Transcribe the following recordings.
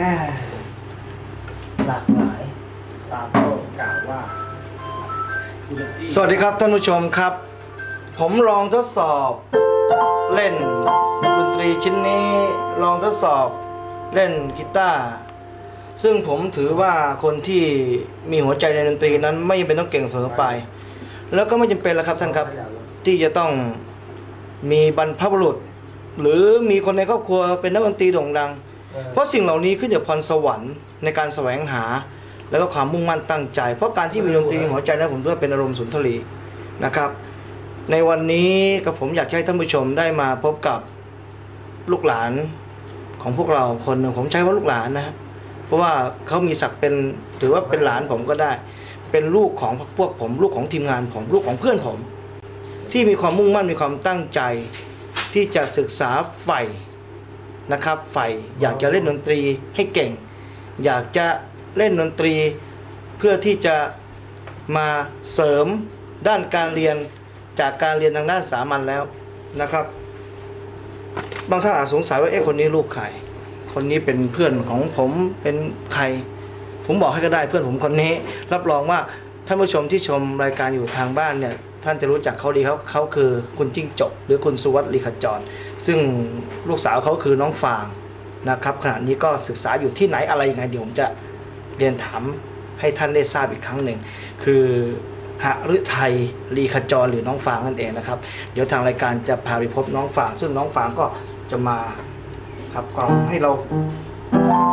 อ่าหลากหลายซาโต้กล่าวว่าสวัสดีครับท่านผู้ชมครับ ผมลองทดสอบเล่นดนตรีชิ้นนี้ลองทดสอบเล่นกีตาร์ซึ่งผมถือว่าคนที่มีหัวใจในดนตรีนั้นไม่จำเป็นต้องเก่งเสมอไป แล้วก็ไม่จำเป็นแล้วครับท่านครับ ที่จะต้องมีบรรพบุรุษ หรือมีคนในครอบครัวเป็นนักดนตรีโด่งดัง เพราะสิ่งเหล่านี้ขึ้นจากพรสวรรค์ในการแสวงหา แล้วก็ความมุ่งมั่นตั้งใจ เพราะการที่มีดนตรีหัวใจนั้นผมถือว่าเป็นอารมณ์สุนทรีนะครับ ในวันนี้กับผมอยากให้ท่านผู้ชมได้มาพบกับลูกหลานของพวกเราคนหนึ่งผมใช้ว่าลูกหลานนะฮะเพราะว่าเขามีศักดิ์เป็นถือว่าเป็นหลานผมก็ได้ เป็นลูกของพวกผมลูกของทีมงานผมลูกของเพื่อนผม ที่มีความมุ่งมั่นมีความตั้งใจ ที่จะศึกษาใฝ่ นะครับใฝ่อยากจะเล่นดนตรีให้เก่ง อยากจะเล่นดนตรี เพื่อที่จะมาเสริมด้านการเรียนจากการเรียนทางด้านสามัญแล้วนะครับ บางท่านอาจสงสัยว่าเอ๊ะคนนี้ลูกใครคนนี้เป็นเพื่อนของผมเป็นใคร ผมบอกให้ก็ได้เพื่อนผมคนนี้ รับรองว่าท่านผู้ชมที่ชมรายการอยู่ทางบ้านเนี่ย ท่านจะรู้จักเขาดีเขาเขาคือคุณจิ้งจกหรือคุณสุวัสดิ์ลีขจร ซึ่งลูกสาวเขาคือน้องฟางนะครับขณะนี้ก็ศึกษาอยู่ที่ไหนอะไรยังไงเดี๋ยวผมจะเรียนถามให้ท่านได้ทราบอีกครั้งหนึ่งคือหฤทัยลีขจรหรือน้องฟางนั่นเองนะครับ เดี๋ยวทางรายการจะพาไปพบน้องฟาง ซึ่งน้องฟางก็จะมาครับกล่อมให้เรา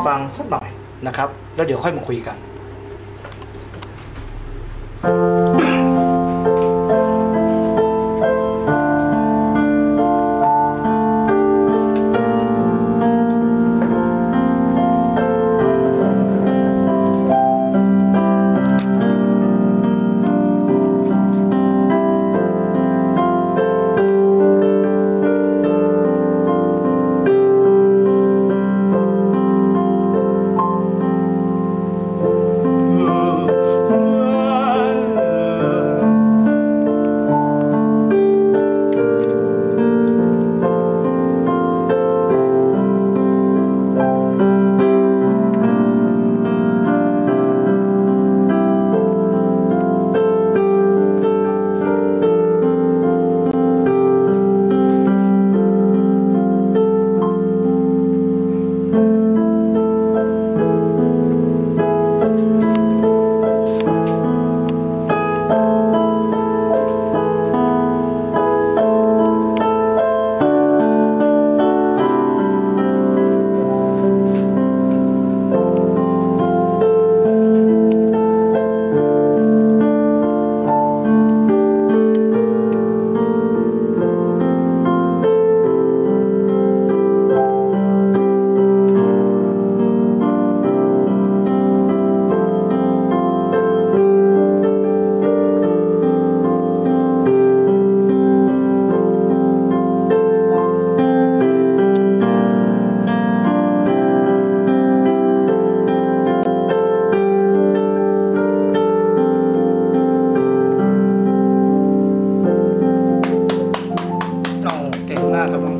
ฟังสักหน่อยนะครับ แล้วเดี๋ยวค่อยมาคุยกัน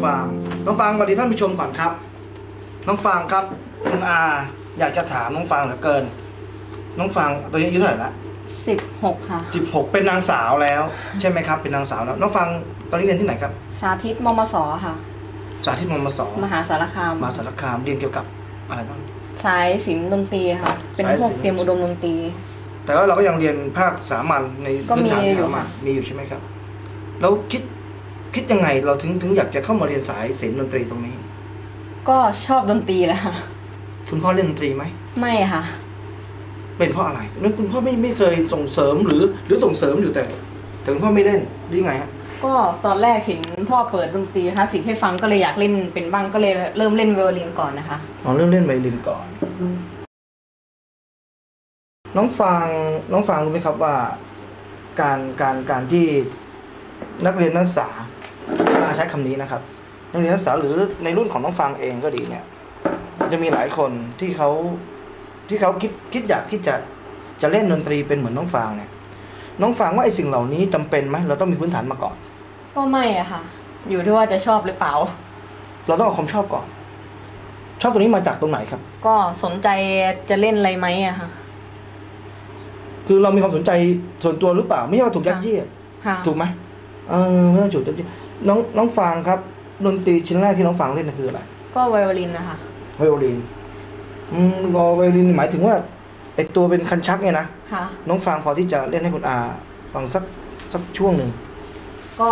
ฟาง น้องฟางสวัสดีท่านผู้ชมก่อนครับ น้องฟางครับ คุณอาอยากจะถามน้องฟางเหลือเกิน น้องฟางตอนนี้อายุเท่าไหร่ละสิบหกค่ะ สิบหกเป็นนางสาวแล้ว ใช่ไหมครับ เป็นนางสาวแล้ว น้องฟางตอนนี้เรียนที่ไหนครับ สาธิตมมสค่ะ สาธิตมมสมหาสารคามมหาสารคามเรียนเกี่ยวกับอะไรบ้าง สายศิลป์ดนตรีค่ะ เป็นสายพวศิกลป์เตรียมอุดมดนตรี แต่ว่าเราก็ยังเรียนภาคสามัญในก็มีพื้นฐานอยู่สามัญค่ะ มีอยู่ใช่ไหมครับ แล้วคิด คิดยังไงเราถึงถึงอยากจะเข้ามาเรียนสายศิลป์ดนตรีตรงนี้ ก็ชอบดนตรีแหละค่ะคุณพ่อเล่นดนตรีไหมไม่ค่ะ เป็นเพราะอะไรนั่นคุณพ่อไม่ไม่เคยส่งเสริมหรือหรือส่งเสริมอยู่แต่แต่คุณพ่อไม่เล่นหรือยังไงฮะก็ตอนแรกเห็นพ่อเปิดดนตรีคลาสสิกให้ฟังก็เลยอยากเล่นเป็นบ้างก็เลยเริ่มเล่นไวโอลินก่อนนะคะเอาเรื่องเล่นไวโอลินก่อน น้องฟางน้องฟางรู้ไหมครับว่า การการการที่นักเรียนนักศึกษาอา ใช้คำนี้นะครับนักเรียนนักศึกษาหรือในรุ่นของน้องฟางเองก็ดีเนี่ย จะมีหลายคนที่เขาที่เขาคิดคิดอยากที่จะจะเล่นดนตรีเป็นเหมือนน้องฟางเนี่ย น้องฟางว่าไอ้สิ่งเหล่านี้จำเป็นไหมเราต้องมีพื้นฐานมาก่อน ก็ไม่อะค่ะ อยู่ที่ว่าจะชอบหรือเปล่า เราต้องเอาความชอบก่อน ชอบตัวนี้มาจากตรงไหนครับ ก็สนใจจะเล่นอะไรไหมอะค่ะ คือเรามีความสนใจส่วนตัวหรือเปล่า ไม่ใช่ว่าถูกยัดเยียดค่ะถูกไหมเออไม่ต้องถูกยัดเยียด น้องน้องฟางครับดนตรีชิ้นแรกที่น้องฟางเล่นน่ะคืออะไรก็ไวโอลินนะคะไวโอลินอืมไวโอลินหมายถึงว่าไอตัวเป็นคันชักเนี่ยนะค่ะ น้องฟางพอที่จะเล่นให้คุณอาฟังสักสักช่วงหนึ่งก็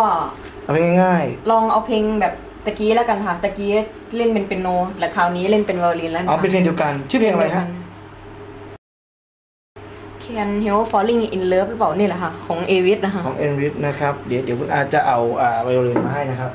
เอาไปง่ายลองเอาเพลงแบบตะกี้แล้วกันค่ะตะกี้เล่นเป็นเปียโนแต่คราวนี้เล่นเป็นไวโอลินแล้วๆนะเอาเป็นเพลงเดียวกัน ชื่อเพลงอะไรฮะียน Help Falling in Love หรือเปล่านี่แหละค่ะ ของเอวิสนะคะ ของเอ็นริสนะครับ เดี๋ยวเดี๋ยวคุณอาจะเอาอ่าไวโอลินมาให้นะครับ